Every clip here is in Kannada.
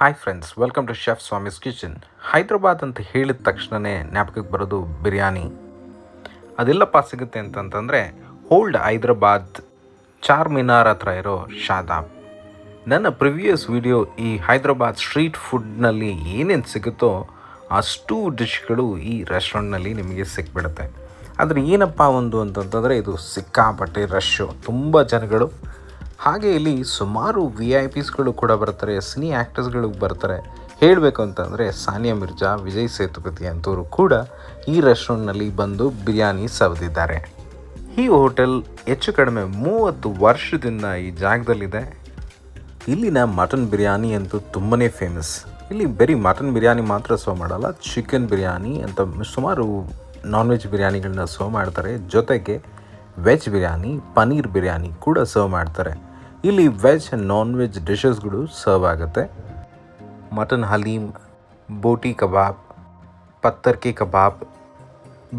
Hi friends welcome to chef Swamy's kitchen Hyderabad ಅಂತ ಹೇಳಿದ ತಕ್ಷಣವೇ ಜ್ಞಾಪಕಕ್ಕೆ ಬರೋದು ಬಿರಿಯಾನಿ. ಅದೆಲ್ಲಪ್ಪ ಸಿಗುತ್ತೆ ಅಂತಂತಂದರೆ ಓಲ್ಡ್ ಹೈದ್ರಾಬಾದ್ ಚಾರ್ ಮಿನಾರ್ ಹತ್ರ ಇರೋ ಶಾದಾಬ್. ನನ್ನ ಪ್ರಿವಿಯಸ್ ವಿಡಿಯೋ ಈ ಹೈದ್ರಾಬಾದ್ ಸ್ಟ್ರೀಟ್ ಫುಡ್ನಲ್ಲಿ ಏನೇನು ಸಿಗುತ್ತೋ ಅಷ್ಟು ಡಿಶ್ಗಳು ಈ ರೆಸ್ಟೋರೆಂಟ್ನಲ್ಲಿ ನಿಮಗೆ ಸಿಕ್ಬಿಡುತ್ತೆ. ಆದರೆ ಏನಪ್ಪ ಒಂದು ಅಂತಂತಂದರೆ ಇದು ಸಿಕ್ಕಾಪಟ್ಟೆ ರಶ್ಶು ತುಂಬ ಜನಗಳು ಹಾಗೆ ಇಲ್ಲಿ ಸುಮಾರು ವಿ ಐ ಪಿಸ್ಗಳು ಕೂಡ ಬರ್ತಾರೆ, ಸಿನಿ ಆ್ಯಕ್ಟರ್ಸ್ಗಳು ಬರ್ತಾರೆ. ಹೇಳಬೇಕು ಅಂತಂದರೆ ಸಾನಿಯಾ ಮಿರ್ಜಾ, ವಿಜಯ್ ಸೇತುಪತಿ ಅಂತವರು ಕೂಡ ಈ ರೆಸ್ಟೋರೆಂಟ್ನಲ್ಲಿ ಬಂದು ಬಿರಿಯಾನಿ ಸವದಿದ್ದಾರೆ. ಈ ಹೋಟೆಲ್ ಹೆಚ್ಚು ಕಡಿಮೆ ಮೂವತ್ತು ವರ್ಷದಿಂದ ಈ ಜಾಗದಲ್ಲಿದೆ. ಇಲ್ಲಿನ ಮಟನ್ ಬಿರಿಯಾನಿ ಅಂತೂ ತುಂಬಾ ಫೇಮಸ್ ಇಲ್ಲಿ ಬರೀ ಮಟನ್ ಬಿರಿಯಾನಿ ಮಾತ್ರ ಸರ್ವ್ ಮಾಡಲ್ಲ ಚಿಕನ್ ಬಿರಿಯಾನಿ ಅಂತ ಸುಮಾರು ನಾನ್ ವೆಜ್ ಬಿರಿಯಾನಿಗಳನ್ನ ಸರ್ವ್ ಮಾಡ್ತಾರೆ. ಜೊತೆಗೆ ವೆಜ್ ಬಿರಿಯಾನಿ ಪನ್ನೀರ್ ಬಿರಿಯಾನಿ ಕೂಡ ಸರ್ವ್ ಮಾಡ್ತಾರೆ. ಇಲ್ಲಿ ವೆಜ್ ನಾನ್ ವೆಜ್ ಡಿಶಸ್ಗಳು ಸರ್ವ್ ಆಗುತ್ತೆ. ಮಟನ್ ಹಲೀಮ್ ಬೋಟಿ ಕಬಾಬ್ ಪತ್ತರ್ಕೆ ಕಬಾಬ್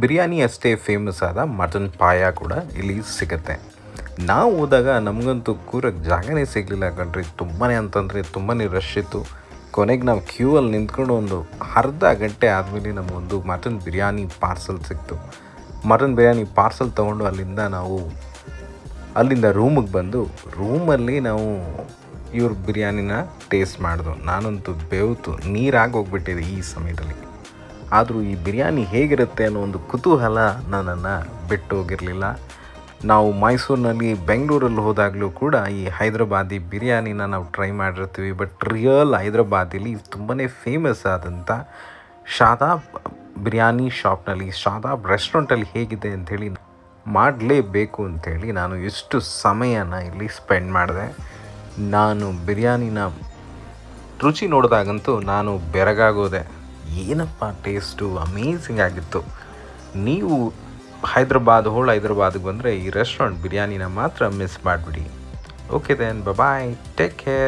ಬಿರಿಯಾನಿ ಅಷ್ಟೇ ಫೇಮಸ್ ಆದ ಮಟನ್ ಪಾಯ ಕೂಡ ಇಲ್ಲಿ ಸಿಗುತ್ತೆ. ನಾವು ಹೋದಾಗ ನಮಗಂತೂ ಕೂರಕ್ಕೆ ಜಾಗನೇ ಸಿಗಲಿಲ್ಲ ಕಣ್ರಿ. ತುಂಬಾ ಅಂತಂದರೆ ತುಂಬಾ ರಶ್ ಇತ್ತು. ಕೊನೆಗೆ ನಾವು ಕ್ಯೂ ಅಲ್ಲಿ ನಿಂತ್ಕೊಂಡು ಒಂದು ಅರ್ಧ ಗಂಟೆ ಆದಮೇಲೆ ನಮಗೊಂದು ಮಟನ್ ಬಿರಿಯಾನಿ ಪಾರ್ಸಲ್ ಸಿಕ್ತು. ಮಟನ್ ಬಿರಿಯಾನಿ ಪಾರ್ಸಲ್ ತೊಗೊಂಡು ಅಲ್ಲಿಂದ ನಾವು ಅಲ್ಲಿಂದ ರೂಮಿಗೆ ಬಂದು ರೂಮಲ್ಲಿ ನಾವು ಇವ್ರ ಬಿರಿಯಾನಿನ ಟೇಸ್ಟ್ ಮಾಡಿದ್ರು ನಾನಂತೂ ಬೆವ್ತು ನೀರಾಗಿ ಹೋಗ್ಬಿಟ್ಟಿದೆ ಈ ಸಮಯದಲ್ಲಿ. ಆದರೂ ಈ ಬಿರಿಯಾನಿ ಹೇಗಿರುತ್ತೆ ಅನ್ನೋ ಒಂದು ಕುತೂಹಲ ನನ್ನನ್ನು ಬಿಟ್ಟು ಹೋಗಿರಲಿಲ್ಲ ನಾವು ಮೈಸೂರಿನಲ್ಲಿ, ಬೆಂಗಳೂರಲ್ಲಿ ಹೋದಾಗಲೂ ಕೂಡ ಈ ಹೈದ್ರಾಬಾದಿ ಬಿರಿಯಾನಿನ ನಾವು ಟ್ರೈ ಮಾಡಿರ್ತೀವಿ. ಬಟ್ ರಿಯಲ್ ಹೈದ್ರಾಬಾದಿಲಿ ತುಂಬಾ ಫೇಮಸ್ ಆದಂಥ ಶಾದಾಬ್ ಬಿರಿಯಾನಿ ಶಾಪ್ನಲ್ಲಿ ಶಾದಾಬ್ ರೆಸ್ಟೋರೆಂಟಲ್ಲಿ ಹೇಗಿದೆ ಅಂಥೇಳಿ ಮಾಡಲೇಬೇಕು ಅಂಥೇಳಿ ನಾನು ಎಷ್ಟು ಸಮಯನ ಇಲ್ಲಿ ಸ್ಪೆಂಡ್ ಮಾಡಿದೆ. ನಾನು ಬಿರಿಯಾನಿನ ರುಚಿ ನೋಡಿದಾಗಂತೂ ನಾನು ಬೆರಗಾಗೋದೆ. ಏನಪ್ಪ ಟೇಸ್ಟು ಅಮೇಝಿಂಗ್ ಆಗಿತ್ತು. ನೀವು ಹೈದ್ರಾಬಾದ್, ಹೋಳ್ ಹೈದ್ರಾಬಾದ್ಗೆ ಬಂದರೆ ಈ ರೆಸ್ಟೋರೆಂಟ್ ಬಿರಿಯಾನಿನ ಮಾತ್ರ ಮಿಸ್ ಮಾಡಿಬಿಡಿ. Okay then bye take care